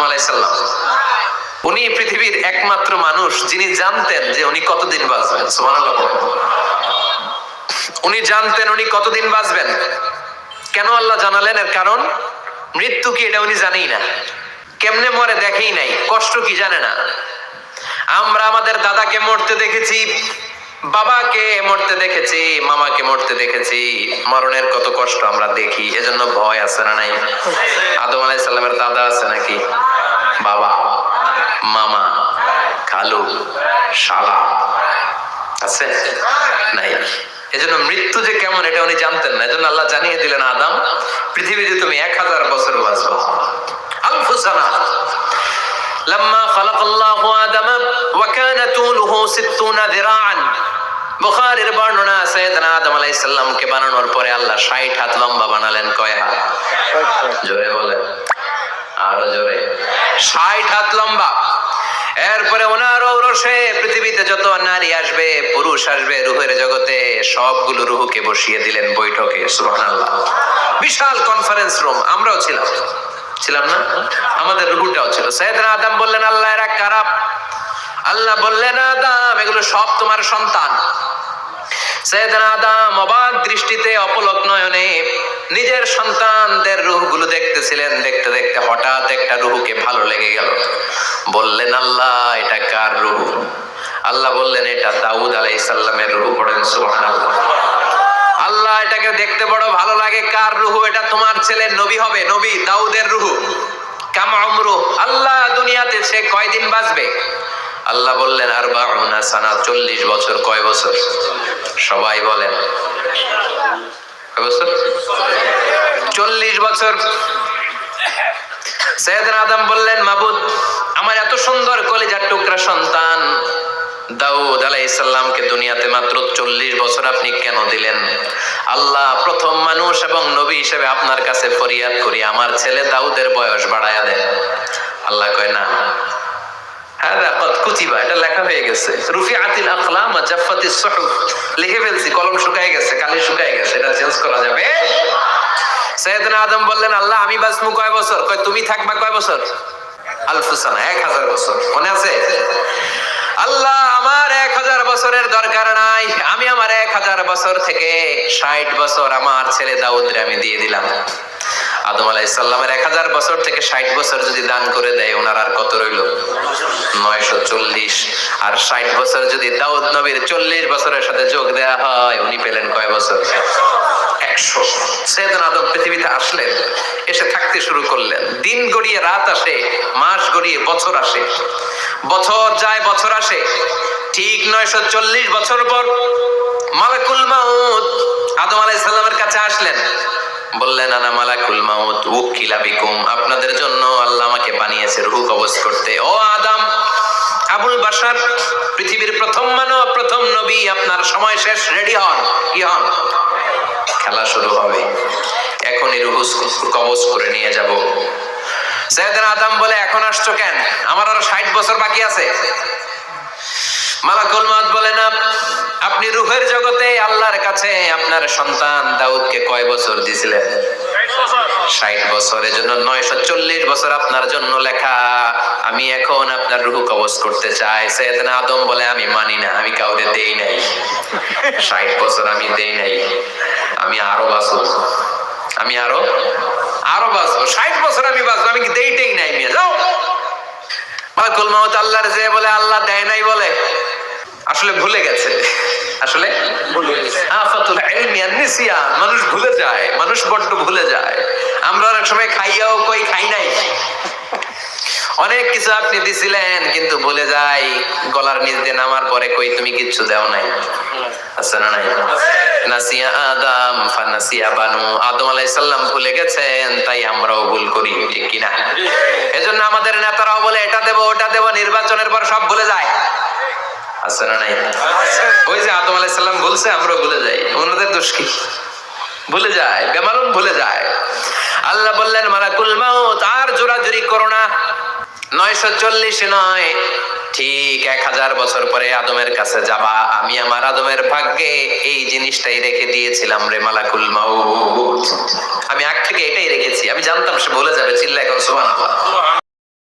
আদম আলাইসাল্লাম উনি পৃথিবীর একমাত্র মানুষ যিনি জানতেন যে উনি কতদিন বাঁচবেন বলেন। উনি জানতেন উনি কতদিন বাঁচবেন। কেন আল্লাহ জানালেন এর কারণ? মৃত্যু কি এটা উনি জানেই না। কেমনে মরে দেখেই নাই, কষ্ট কি জানে না। আমরা আমাদের দাদাকে মরতে দেখেছি বাবাকে মরতে দেখেছি মামাকে মরতে দেখেছি মরণের কত কষ্ট আমরা দেখি এজন্য ভয় আছে না নাই আদম আলাইহিস সালামের দাদা আছে নাকি বাবা মামা খালু শালা আছে নাই এজন্য মৃত্যু যে কেমন এটা উনি জানতেন না এজন্য আল্লাহ জানিয়ে দিলেন আদম পৃথিবীতে তুমি এক হাজার বছর বাঁচবো আলফুসানা لما خلق الله آدم وكان طوله ستون ذراعا বুখারীর বর্ণনা সৈয়দনা আদম আলাইহিস সালামকে বানানোর পরে আল্লাহ 60 হাত লম্বা বানালেন, কয় হাত? জোরে বলে আরও জোরে। 60 হাত লম্বা। এরপরে ওনার ঔরসে পৃথিবীতে যত নারী আসবে, পুরুষ আসবে, রুহের জগতে সবগুলো রুহুকে বসিয়ে দিলেন বৈঠকে, সুবহানাল্লাহ। বিশাল কনফারেন্স রুম আমরাও ছিলাম। ছিলাম না? আমাদের রুহুটাও ছিল। সৈয়দনা আদম বললেন, আল্লাহ, এরা কারাপ আল্লাহ বললেন, আদাম, এগুলো সব তোমার সন্তান। সৈয়দনা আদম অবাক দৃষ্টিতে অপলক নয়নে নিজের সন্তানদের রুহগুলো দেখতেছিলেন, দেখতে দেখতে হঠাৎ একটা রুহুকে ভালো লেগে গেল। বললেন, আল্লাহ, এটা কার রুহু? আল্লাহ বললেন, এটা দাউদ আলাইহিস সালামের রুহু। পড়েন, সুবহানাল্লাহ। আল্লাহ, এটাকে দেখতে বড় ভালো লাগে, কার রুহু? এটা তোমার ছেলে নবী হবে, নবী দাউদের রুহু। কাম আমরু আল্লাহ, দুনিয়াতে সে কয়দিন বাঁচবে? আল্লাহ বললেন আর বাউনা সানা, চল্লিশ বছর, কয় বছর? সবাই বলেন, কয় বছর? চল্লিশ বছর। সৈয়দনা আদম বললেন, মাবুদ, আমার এত সুন্দর কলিজার টুকরা সন্তান। দাউদ আলাইসাল্লামকে দুনিয়াতে মাত্র চল্লিশ বছর আপনি কেন দিলেন? আল্লাহ প্রথম মানুষ এবং নবী হিসেবে আপনার কাছে ফরিয়াদ করি, আমার ছেলে দাউদের বয়স বাড়ায়া দেন। আল্লাহ কয়, না। এটা লেখা হয়ে গেছে। লিখে ফেলছি, কলম শুকায় গেছে, কালি শুকায় গেছে, এটা চেঞ্জ করা যাবে। আদম বললেন, আল্লাহ, আমি কয় বছর? কয়, তুমি থাকবা কয় বছর? আলফুসানা, এক হাজার বছর। মনে আছে? আল্লাহ, আমার এক হাজার বছরের দরকার নাই। আমি আমার এক হাজার বছর থেকে ষাট বছর আমার ছেলে দাউদরে আমি দিয়ে দিলাম। আদম আলাইসাল্লামের এক হাজার বছর থেকে ষাট বছর যদি দান করে দেয়, ওনার আর কত রইল? নয়শো চল্লিশ। আর ষাট বছর যদি দাউদ নবীর চল্লিশ বছরের সাথে যোগ দেয়া হয়, উনি পেলেন কয় বছর? একশো। আদম পৃথিবীতে আসলেন, এসে থাকতে শুরু করলেন। দিন গড়িয়ে রাত আসে, মাস গড়িয়ে বছর আসে। বছর যায়, বছর আসে। ঠিক নয়শো চল্লিশ বছর পর মালাকুল মাউত আদম আলাইহিস সালামের কাছে আসলেন। বললেন, আনা মালাকুল মাউত, উকিলা বিকুম। আপনাদের জন্য আল্লাহ আমাকে বানিয়েছে রুহ কবজ করতে। ও আদম, আবুল বাশার, পৃথিবীর প্রথম মানব প্রথম নবী, আপনার সময় শেষ, রেডি হন। কি হন? খেলা শুরু হবে। এখনই রুহু কবজ করে নিয়ে যাব। সৈয়দনা আদম বলে, এখন আসছো কেন? আমার আরও ষাট বছর বাকি আছে। মালাকুল মাত বলে, না আপনি রুহের জগতে আল্লাহর কাছে আপনার সন্তান দাউদকে কয় বছর দিছিলেন ষাট বছরের জন্য নয়শো চল্লিশ বছর আপনার জন্য লেখা। আমি এখন আপনার রুহু কবজ করতে চাই। সৈয়দনা আদম বলে, আমি মানি না, আমি কাউকে দেই নাই। ষাট বছর আমি দেই নাই। আমি আরও বাঁচব। আমি আরও আরও বাঁচবো। ষাট বছর আমি বাঁচবো, আমি দেইটেই নাই, মিয়া? যাও। মাকুল মাহত আল্লাহর যে বলে, আল্লাহ দেয় নাই বলে। আসলে ভুলে গেছে। আসলে মানুষ ভুলে যায় মানুষ বড্ড ভুলে যায়। আমরা অনেক সময় খাইয়াও কই খাই নাই। অনেক কিছু আপনি দিছিলেন কিন্তু ভুলে যাই। গলার নিচ দিয়ে নামার পরে কই তুমি কিচ্ছু দেও নাই। আছে না নাই? নাসিয়া আদম ফানাসিয়া বানু। আদম আলাইহিস সালাম ভুলে গেছেন তাই আমরাও ভুল করি ঠিক কি না এজন্য আমাদের নেতারাও বলে এটা দেব ওটা দেব। নির্বাচনের পর সব ভুলে যায়। আছে না নাই? ওই যে আদম বলছে আমরাও ভুলে যাই। ওনাদের দোষ কি? ভুলে যায়, বেমালুম ভুলে যায়। আল্লাহ বললেন, মালাকুল মাউত, আর জোরাজুরি করো না। নয়শো চল্লিশে নয়, ঠিক এক হাজার বছর পরে আদমের কাছে যাবা। আমি আমার আদমের ভাগ্যে এই জিনিসটাই রেখে দিয়েছিলাম রে মালাকুল মাউত। আমি আগ থেকে এটাই রেখেছি, আমি জানতাম সে বলে যাবে চিল্লা এখন সুবহানাল্লাহ।